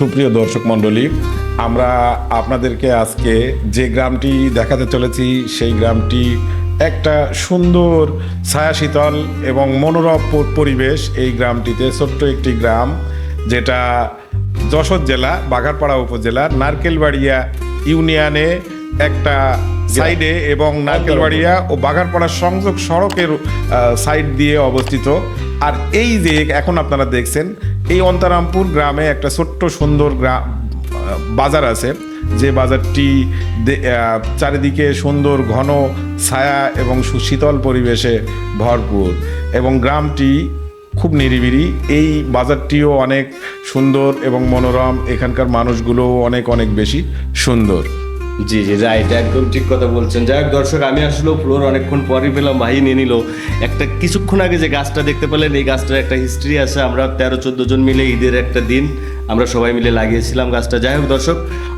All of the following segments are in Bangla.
সুপ্রিয় দর্শক মণ্ডলী আমরা আপনাদেরকে আজকে যে গ্রামটি দেখাতে চলেছি সেই গ্রামটি একটা সুন্দর ছায়া শীতল এবং মনোরম পরিবেশ এই গ্রামটিতে। ছোট্ট একটি গ্রাম যেটা যশোর জেলা বাঘারপাড়া উপজেলা নারকেলবাড়িয়া ইউনিয়নে একটা সাইডে এবং নারকেলবাড়িয়া ও বাঘারপাড়া সংযোগ সড়কের সাইড দিয়ে অবস্থিত। আর এই যে এখন আপনারা দেখছেন এই অন্তরামপুর গ্রামে একটা ছোট্ট সুন্দর গ্রাম বাজার আছে। যে বাজারটি চারিদিকে সুন্দর ঘন ছায়া এবং সুশীতল পরিবেশে ভরপুর এবং গ্রামটি খুব নিরিবিলি। এই বাজারটিও অনেক সুন্দর এবং মনোরম। এখানকার মানুষগুলোও অনেক অনেক বেশি সুন্দর। জি জি রাইট একদম ঠিক কথা বলছেন। যাই হোক, দর্শক, আমি আসলে ফ্লোর অনেকক্ষণ পরই পেলাম ভাই নিয়ে নিল। একটা কিছুক্ষণ আগে যে গাছটা দেখতে পেলেন, এই গাছটার একটা হিস্ট্রি আছে। আমরা তেরো, চোদ্দ জন মিলে ঈদের একটা দিন আমরা সবাই মিলে লাগিয়েছিলাম গাছটা। যাই হোক দর্শক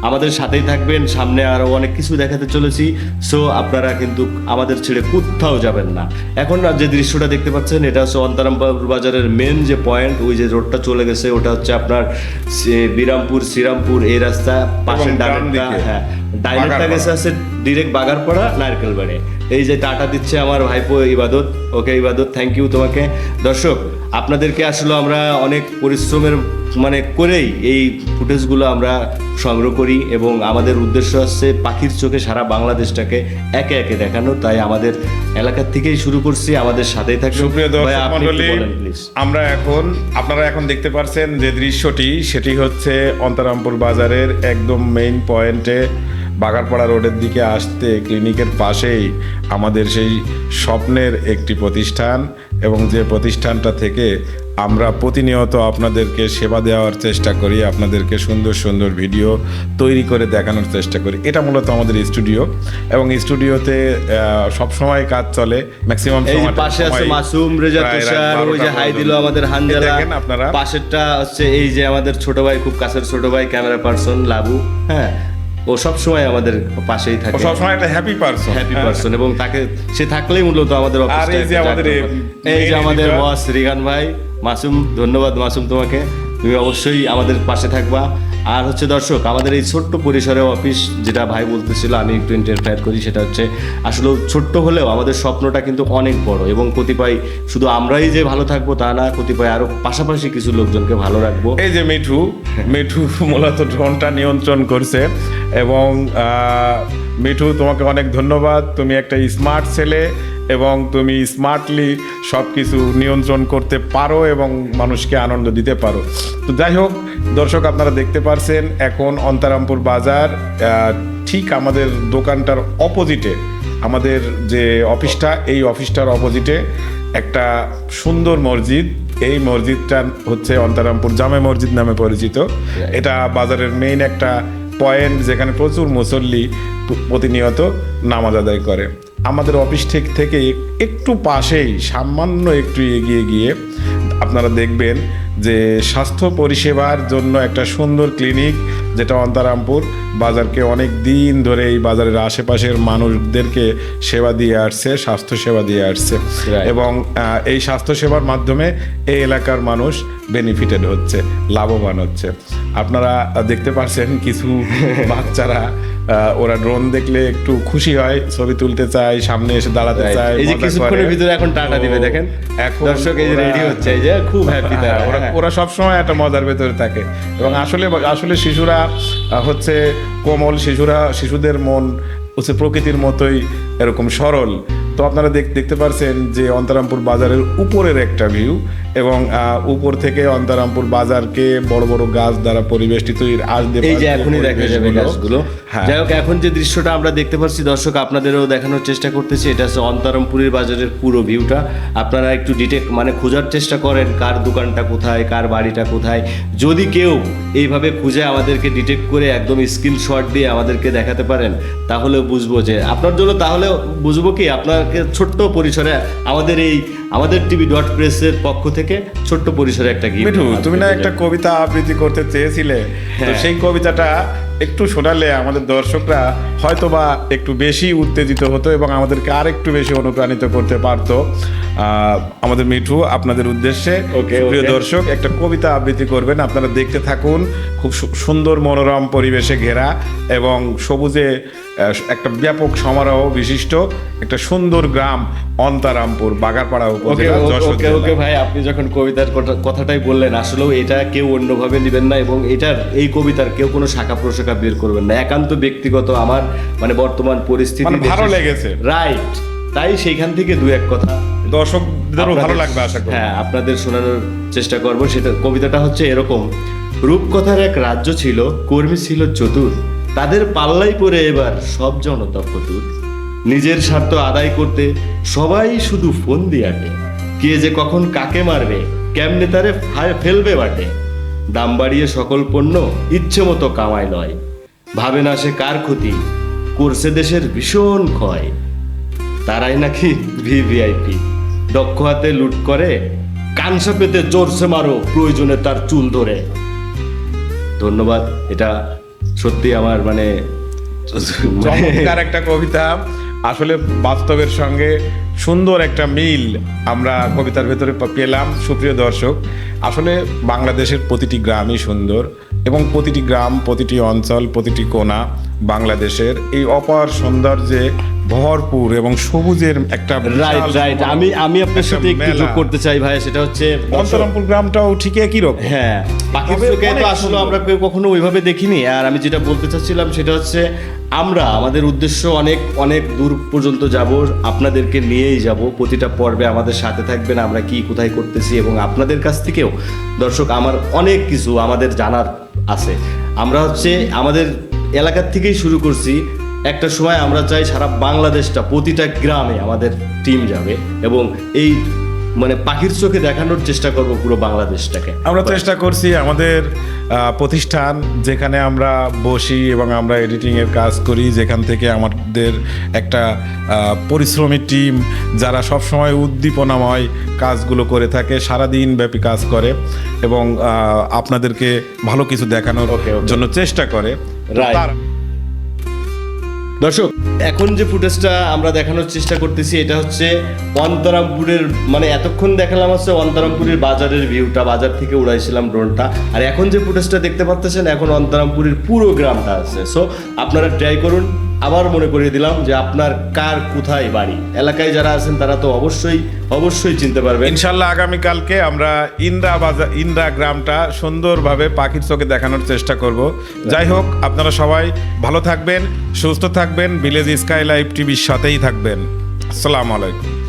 আমাদের সাথেই থাকবেন। সামনে আরও অনেক কিছু দেখাতে চলেছি। সো আপনারা কিন্তু আমাদের ছেড়ে কোথাও যাবেন না। এখন যে দৃশ্যটা দেখতে পাচ্ছেন এটা হচ্ছে অন্তরামপুর বাজারের মেন যে পয়েন্ট ওই যে রোডটা চলে গেছে। ওটা হচ্ছে আপনার বিরামপুর শ্রীরামপুর এই রাস্তা পাশে ডানেরটা হ্যাঁ। বাগারপাড়া। গেছে আছে ডিরেক্ট বাগারপাড়া নারকেল বাড়ি। এই যে টাটা দিচ্ছে আমার ভাইপো ইবাদত। ওকে ইবাদত থ্যাংক ইউ তোমাকে। দর্শক আপনাদেরকে আসলে আমরা অনেক পরিশ্রমের মানে করেই এই ফুটেজগুলো আমরা সংগ্রহ করি এবং আমাদের উদ্দেশ্য হচ্ছে পাখির চোখে সারা বাংলাদেশটাকে একে একে দেখানো। তাই আমাদের এলাকার থেকেই শুরু করছি আমাদের সাথেই থাকবে আমরা এখন আপনারা এখন দেখতে পারছেন যে দৃশ্যটি সেটি হচ্ছে অন্তরামপুর বাজারের একদম মেইন পয়েন্টে বাগারপাড়া রোডের দিকে আসতে ক্লিনিকের পাশেই আমাদের সেই স্বপ্নের একটি প্রতিষ্ঠান এবং যে প্রতিষ্ঠানটা থেকে আমরা প্রতিনিয়ত আপনাদেরকে সেবা দেওয়ার চেষ্টা করি আপনাদেরকে সুন্দর সুন্দর ভিডিও তৈরি করে দেখানোর চেষ্টা করি। এটা মূলত আমাদের স্টুডিও এবং স্টুডিওতে সবসময় কাজ চলে ম্যাক্সিমাম এই পাশে আছে মাসুম রেজা তুষার ওই যে হাই দিল আমাদের হানজালা। দেখেন আপনারা। পাশেরটা হচ্ছে এই যে আমাদের ছোট ভাই খুব কাছের ছোট ভাই ক্যামেরা পার্সন লাবু হ্যাঁ? ও সব সময় আমাদের পাশেই থাকে। সবসময় একটা হ্যাপি পারসন হ্যাপি পার্সন এবং তাকে সে থাকলেই মূলত আমাদের আর অফিসটা এই যে আমাদের এই যে আমাদের বস রিগান ভাই মাসুম ধন্যবাদ মাসুম তোমাকে। তুমি অবশ্যই আমাদের পাশে থাকবা। আর হচ্ছে দর্শক আমাদের এই ছোট্ট পরিসরে অফিস যেটা ভাই বলতেছিল আমি একটু ইন্টারফেয়ার করি সেটা হচ্ছে আসলে ছোট্ট হলেও আমাদের স্বপ্নটা কিন্তু অনেক বড় এবং কতিপয় শুধু আমরাই যে ভালো থাকব তা না কতিপয় আরও পাশাপাশি কিছু লোকজনকে ভালো রাখব। এই যে মিঠু মিঠু মূলত ড্রোনটা নিয়ন্ত্রণ করছে। এবং মিঠু তোমাকে অনেক ধন্যবাদ। তুমি একটা স্মার্ট ছেলে এবং তুমি স্মার্টলি সব কিছু নিয়ন্ত্রণ করতে পারো এবং মানুষকে আনন্দ দিতে পারো। তো যাই হোক দর্শক আপনারা দেখতে পারছেন এখন অন্তারামপুর বাজার ঠিক আমাদের দোকানটার অপোজিটে আমাদের যে অফিসটা এই অফিসটার অপোজিটে একটা সুন্দর মসজিদ। এই মসজিদটা হচ্ছে অন্তারামপুর জামে মসজিদ নামে পরিচিত। এটা বাজারের মেইন একটা পয়েন্ট যেখানে প্রচুর মুসল্লি প্রতিনিয়ত নামাজ আদায় করে। আমাদের অফিস ঠিক থেকে একটু পাশেই, সামান্য একটু এগিয়ে গিয়ে আপনারা দেখবেন যে স্বাস্থ্য পরিষেবার জন্য একটা সুন্দর ক্লিনিক যেটা অন্তারামপুর বাজারকে অনেক দিন ধরে এই বাজারের আশেপাশের মানুষদেরকে সেবা দিয়ে আসছে স্বাস্থ্য সেবা দিয়ে আসছে। এবং এই স্বাস্থ্য সেবার মাধ্যমে এই এলাকার মানুষ বেনিফিটেড হচ্ছে লাভবান হচ্ছে। আপনারা দেখতে পাচ্ছেন কিছু বাচ্চারা ওরা ড্রোন দেখলে একটু খুশি হয় ছবি তুলতে চায় সামনে এসে দাঁড়াতে. চায় এই যে কিছুক্ষণের ভিতরে এখন টাটা দিবে দেখেন? এখন দর্শক এই যে রেডি হচ্ছে এই যে খুব হ্যাপি তারা। ওরা ওরা সবসময় একটা মজার ভেতরে থাকে। এবং আসলে আসলে শিশুরা হচ্ছে কোমল শিশুরা শিশুদের মন হচ্ছে প্রকৃতির মতোই এরকম সরল। তো আপনারা দেখ- দেখতে পারছেন যে অন্তরামপুর বাজারের উপরের একটা ভিউ এবং উপর থেকে অন্তরামপুর বাজারকে বড় বড় গাছ দ্বারা পরিবেষ্টিত এই যে এখনই দেখা যাবে গাছগুলো। হ্যাঁ। যাই হোক এখন যে দৃশ্যটা আমরা দেখতে পাচ্ছি দর্শক আপনাদেরও দেখানোর চেষ্টা করতেছি এটা হচ্ছে অন্তরামপুরের বাজারের পুরো ভিউটা আপনারা একটু ডিটেক্ট মানে খোঁজার চেষ্টা করেন কার দোকানটা কোথায় কার বাড়িটা কোথায়। যদি কেউ এইভাবে খুঁজে আমাদেরকে ডিটেক্ট করে একদম স্ক্রিনশট দিয়ে আমাদেরকে দেখাতে পারেন তাহলে বুঝব যে আপনার জন্য তাহলে বুঝব কি? আপনাকে ছোট্ট পরিসরে আমাদের এই আমাদের টিভি ডট প্রেসের পক্ষ থেকে ছোট্ট পরিসরে একটা গিফট মিঠু তুমি না একটা কবিতা আবৃত্তি করতে চেয়েছিলে। তো হ্যাঁ। সেই কবিতাটা একটু শোনালে আমাদের দর্শকরা হয়তো বা একটু বেশি উত্তেজিত হতো এবং আমাদেরকে আর একটু বেশি অনুপ্রাণিত করতে পারতো। আমাদের মিঠু আপনাদের উদ্দেশ্যে প্রিয় দর্শক একটা কবিতা আবৃত্তি করবেন। আপনারা দেখতে থাকুন। খুব সুন্দর মনোরম পরিবেশে ঘেরা এবং সবুজে একটা ব্যাপক সমারোহ বিশিষ্ট একটা সুন্দর গ্রাম অন্তারামপুর বাগারপাড়া ওকে ওকে ভাই আপনি যখন কবিতার কথাটাই বললেন আসলেও এটা কেউ অন্যভাবে নেবেন না এবং এটার এই কবিতার কেউ কোনো শাখা প্রশাখা বের করবেন না। একান্ত ব্যক্তিগত আমার মানে বর্তমান পরিস্থিতি মানে ভালো লেগেছে। রাইট তাই সেইখান থেকে দু এক কথা দর্শকদেরও ভালো লাগবে আশা করি। হ্যাঁ আপনাদের শোনানোর চেষ্টা করব। সেটা কবিতাটা হচ্ছে এরকম। রূপকথার এক রাজ্য ছিল কর্মী ছিল চতুর। তাদের পাল্লাই পড়ে এবার সব জনতা ফতুর নিজের স্বার্থ আদায় করতে সবাই শুধু ফোন দিয়াটে কে যে কখন কাকে মারবে, কেমনে তারে ফেলবে বাটে দাম বাড়িয়ে সকল পণ্য ইচ্ছে মতো কামায় লয়। ভাবে না সে কার ক্ষতি, করছে দেশের ভীষণ ক্ষয়। তারাই নাকি ভিভিআইপি। দক্ষ হাতে লুট করে, কানসা পেতে জোরসে মারো প্রয়োজনে তার চুল ধরে। ধন্যবাদ, এটা সত্যি আমার মানে চমৎকার একটা কবিতা। আসলে বাস্তবের সঙ্গে সুন্দর একটা মিল আমরা কবিতার ভেতরে পেলাম। সুপ্রিয় দর্শক, আসলে বাংলাদেশের প্রতিটি গ্রামই সুন্দর এবং প্রতিটি গ্রাম, প্রতিটি অঞ্চল, প্রতিটি কোণা বাংলাদেশের এই অপার সৌন্দর্যে ভরপুর এবং সবুজের একটা রাইট রাইট আমি আমি আপনার সাথে একটু যোগ করতে চাই ভাই সেটা হচ্ছে অন্তরামপুর গ্রামটাও ঠিক একই রকম। হ্যাঁ পাখির চোখে তো আসলে আমরা কেউ কখনো ওইভাবে দেখিনি। আর আমি যেটা বলতে চাচ্ছিলাম সেটা হচ্ছে আমরা আমাদের উদ্দেশ্য অনেক অনেক দূর পর্যন্ত যাব আপনাদেরকে নিয়েই যাব। প্রতিটা পর্বে আমাদের সাথে থাকবেন আমরা কি কোথায় করতেছি এবং আপনাদের কাছ থেকেও। দর্শক আমার অনেক কিছু আমাদের জানার আছে। আমরা হচ্ছে আমাদের এলাকার থেকেই শুরু করছি। একটা সময় আমরা চাই সারা বাংলাদেশটা প্রতিটা গ্রামে আমাদের টিম যাবে এবং এই মানে পাখির চোখে দেখানোর চেষ্টা করব পুরো বাংলাদেশটাকে আমরা চেষ্টা করছি আমাদের প্রতিষ্ঠান যেখানে আমরা বসি এবং আমরা এডিটিং এর কাজ করি যেখান থেকে আমাদের একটা পরিশ্রমী টিম যারা সব সময় উদ্দীপনাময় কাজগুলো করে থাকে সারাদিন ব্যাপী কাজ করে এবং আপনাদেরকে ভালো কিছু দেখানোর. জন্য চেষ্টা করে Right. দর্শক, এখন যে ফুটেজটা আমরা দেখানোর চেষ্টা করতেছি, এটা হচ্ছে অন্তরামপুরের মানে এতক্ষণ দেখালাম হচ্ছে অন্তরামপুরের বাজারের ভিউটা বাজার থেকে উড়াইছিলাম ড্রোনটা আর এখন যে ফুটেজটা দেখতে পাচ্ছেন এখন অন্তরামপুরের পুরো গ্রামটা আছে। সো আপনারা ট্রাই করুন আবার মনে করিয়ে দিলাম যে আপনার কার কোথায় বাড়ি। এলাকায় যারা আছেন তারা তো অবশ্যই অবশ্যই চিনতে পারবে ইনশাল্লাহ আগামীকালকে আমরা ইন্দ্রা বাজার ইন্দ্রা গ্রামটা সুন্দরভাবে পাখির চোখে দেখানোর চেষ্টা করব। যাই হোক, আপনারা সবাই ভালো থাকবেন, সুস্থ থাকবেন। ভিলেজ স্কাই লাইফ টিভির সাথেই থাকবেন। আসসালামু আলাইকুম।